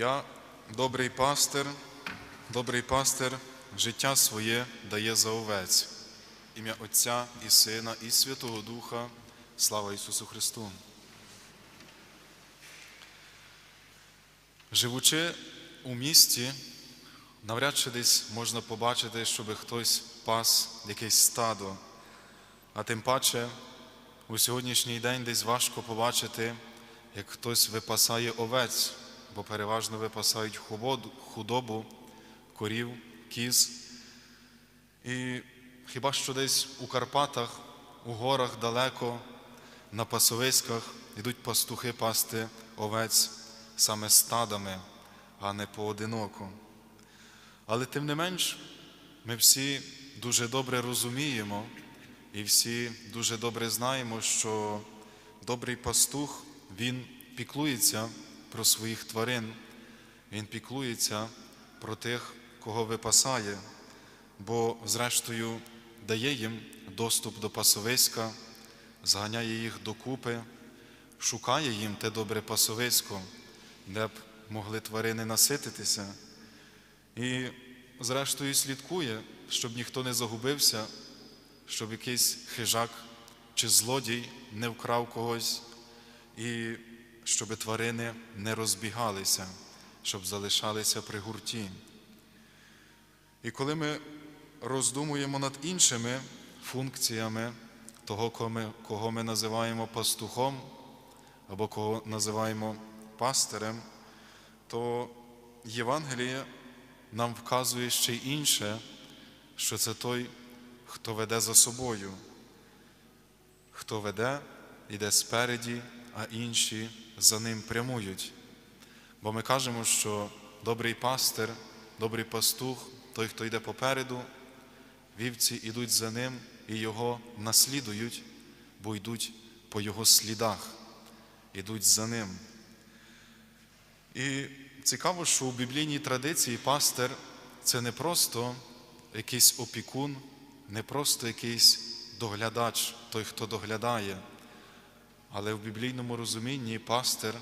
Я добрий пастир, добрий пастир, життя своє дає за овець. Ім'я Отця і Сина, і Святого Духа. Слава Ісусу Христу. Живучи у місті, навряд чи десь можна побачити, щоб хтось пас якесь стадо. А тим паче у сьогоднішній день десь важко побачити, як хтось випасає овець, бо переважно випасають худобу- корів, кіз. І хіба що десь у Карпатах, у горах далеко, на пасовиськах йдуть пастухи пасти овець саме стадами, а не поодиноко. Але тим не менш, ми всі дуже добре розуміємо і всі дуже добре знаємо, що добрий пастух, він піклується про своїх тварин, він піклується про тих, кого випасає, бо, зрештою, дає їм доступ до пасовиська, зганяє їх докупи, шукає їм те добре пасовисько, де б могли тварини насититися. І, зрештою, слідкує, щоб ніхто не загубився, щоб якийсь хижак чи злодій не вкрав когось, і щоб тварини не розбігалися, щоб залишалися при гурті. І коли ми роздумуємо над іншими функціями того, кого ми, називаємо пастухом або кого називаємо пастирем, то Євангеліє нам вказує ще й інше, що це той, хто веде за собою, хто веде, йде спереді, а інші за ним прямують. Бо ми кажемо, що добрий пастир, добрий пастух, той, хто йде попереду, вівці йдуть за ним і його наслідують, бо йдуть по його слідах, йдуть за ним. І цікаво, що у біблійній традиції пастир це не просто якийсь опікун, не просто якийсь доглядач, той, хто доглядає, але в біблійному розумінні пастир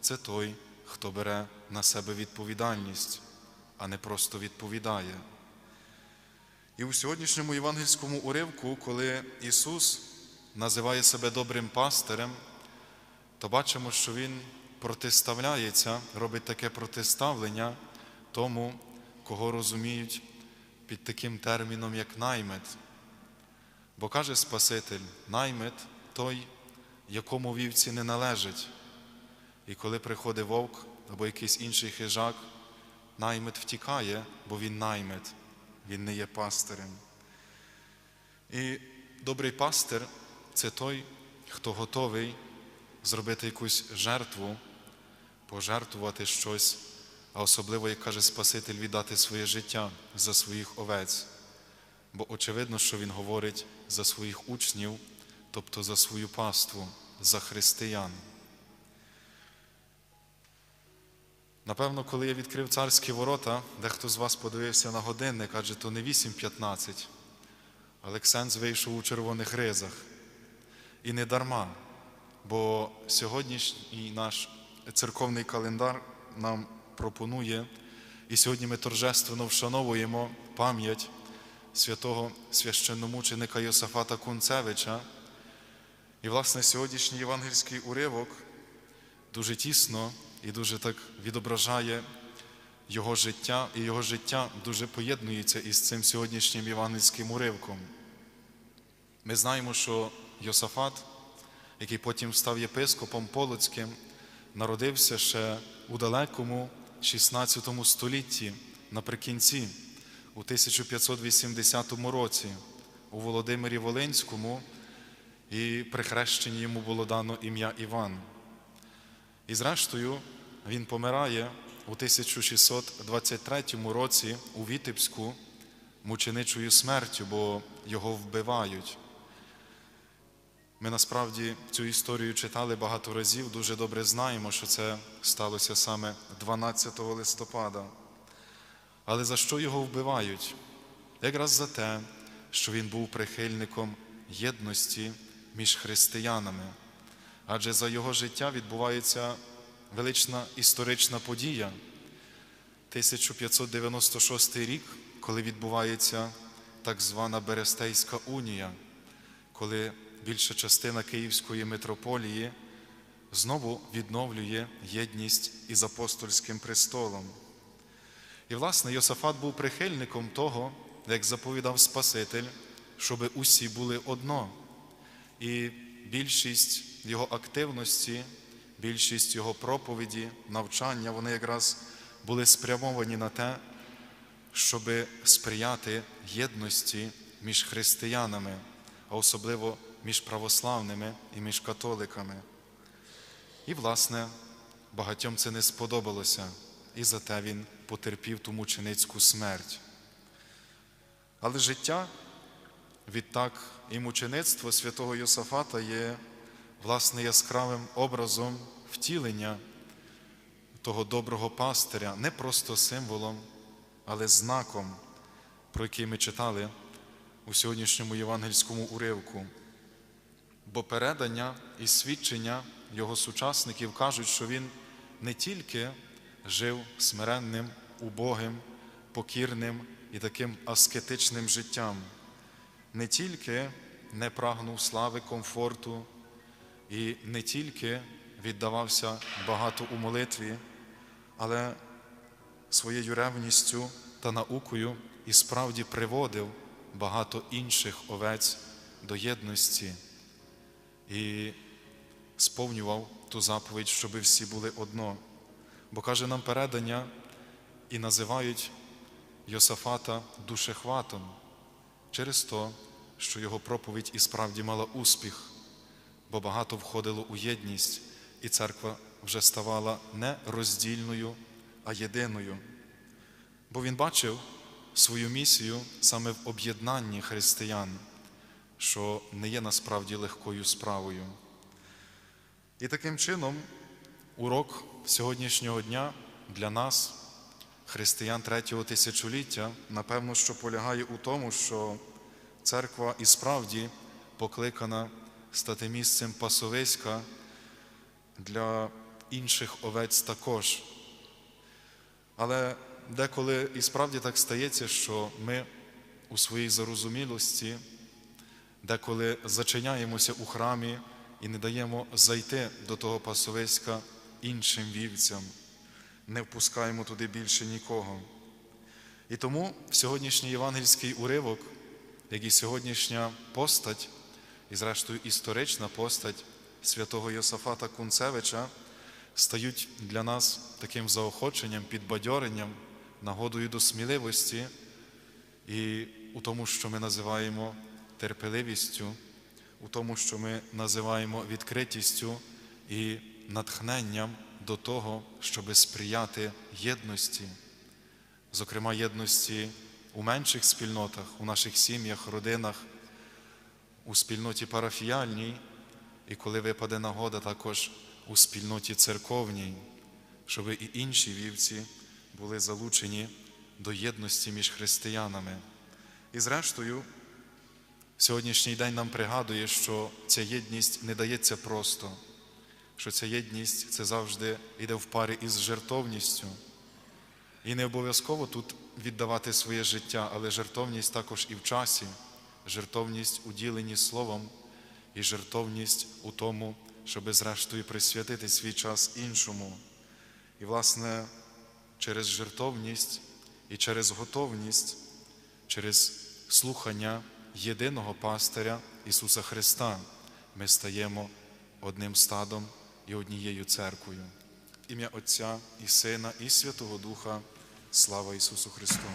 це той, хто бере на себе відповідальність, а не просто відповідає. І у сьогоднішньому євангельському уривку, коли Ісус називає себе добрим пастирем, то бачимо, що Він протиставляється, робить таке протиставлення тому, кого розуміють під таким терміном, як наймит. Бо каже Спаситель, наймит той, якому вівці не належить. І коли приходить вовк або якийсь інший хижак, наймит втікає, бо він наймит, він не є пастирем. І добрий пастир це той, хто готовий зробити якусь жертву, пожертвувати щось, а особливо, як каже Спаситель, віддати своє життя за своїх овець. Бо очевидно, що Він говорить за своїх учнів, тобто за свою паству, за християн. Напевно, коли я відкрив царські ворота, дехто з вас подивився на годинник, адже то не 8.15. Олександр вийшов у червоних ризах. І не дарма, бо сьогоднішній наш церковний календар нам пропонує, і сьогодні ми торжественно вшановуємо пам'ять святого священномученика Йосафата Кунцевича. І, власне, сьогоднішній євангельський уривок дуже тісно і дуже так відображає його життя, і його життя дуже поєднується із цим сьогоднішнім євангельським уривком. Ми знаємо, що Йосафат, який потім став єпископом Полоцьким, народився ще у далекому 16 столітті наприкінці, у 1580 році, у Володимирі Волинському, і при хрещенні йому було дано ім'я Іван. І зрештою, він помирає у 1623 році у Вітебську мученичою смертю, бо його вбивають. Ми насправді цю історію читали багато разів, дуже добре знаємо, що це сталося саме 12 листопада. Але за що його вбивають? Якраз за те, що він був прихильником єдності між християнами, адже за його життя відбувається велична історична подія. 1596 рік, коли відбувається так звана Берестейська унія, коли більша частина Київської митрополії знову відновлює єдність із апостольським престолом. І, власне, Йосафат був прихильником того, як заповідав Спаситель, щоб усі були одно. І більшість його активності, більшість його проповіді, навчання, вони якраз були спрямовані на те, щоб сприяти єдності між християнами, а особливо між православними і між католиками. І, власне, багатьом це не сподобалося, і зате він потерпів ту мученицьку смерть. Але життя, відтак, і мучеництво святого Йосафата є власне яскравим образом втілення того доброго пастиря, не просто символом, але знаком, про який ми читали у сьогоднішньому євангельському уривку. Бо передання і свідчення його сучасників кажуть, що він не тільки жив смиренним, убогим, покірним і таким аскетичним життям, не тільки не прагнув слави, комфорту і не тільки віддавався багато у молитві, але своєю ревністю та наукою і справді приводив багато інших овець до єдності і сповнював ту заповідь, щоби всі були одно. Бо каже нам передання і називають Йосафата душехватом через то, що його проповідь і справді мала успіх, бо багато входило у єдність, і церква вже ставала не роздільною, а єдиною. Бо він бачив свою місію саме в об'єднанні християн, що не є насправді легкою справою. І таким чином урок сьогоднішнього дня для нас, християн третього тисячоліття, напевно, що полягає у тому, що церква і справді покликана стати місцем пасовиська для інших овець також. Але деколи і справді так стається, що ми у своїй зарозумілості, деколи зачиняємося у храмі і не даємо зайти до того пасовиська іншим вівцям, не впускаємо туди більше нікого. І тому сьогоднішній євангельський уривок, як і сьогоднішня постать, і, зрештою, історична постать святого Йосафата Кунцевича, стають для нас таким заохоченням, підбадьоренням, нагодою до сміливості і у тому, що ми називаємо терпеливістю, у тому, що ми називаємо відкритістю і натхненням до того, щоб сприяти єдності, зокрема єдності у менших спільнотах, у наших сім'ях, родинах, у спільноті парафіяльній, і коли випаде нагода, також у спільноті церковній, щоб і інші вівці були залучені до єдності між християнами. І зрештою, сьогоднішній день нам пригадує, що ця єдність не дається просто, що ця єдність це завжди йде в парі із жертовністю. І не обов'язково тут віддавати своє життя, але жертовність також і в часі, жертовність у діленні словом, і жертовність у тому, щоби зрештою присвятити свій час іншому. І, власне, через жертовність і через готовність, через слухання єдиного пастиря Ісуса Христа ми стаємо одним стадом і однією церквою. Ім'я Отця і Сина, і Святого Духа. Слава Ісусу Христу!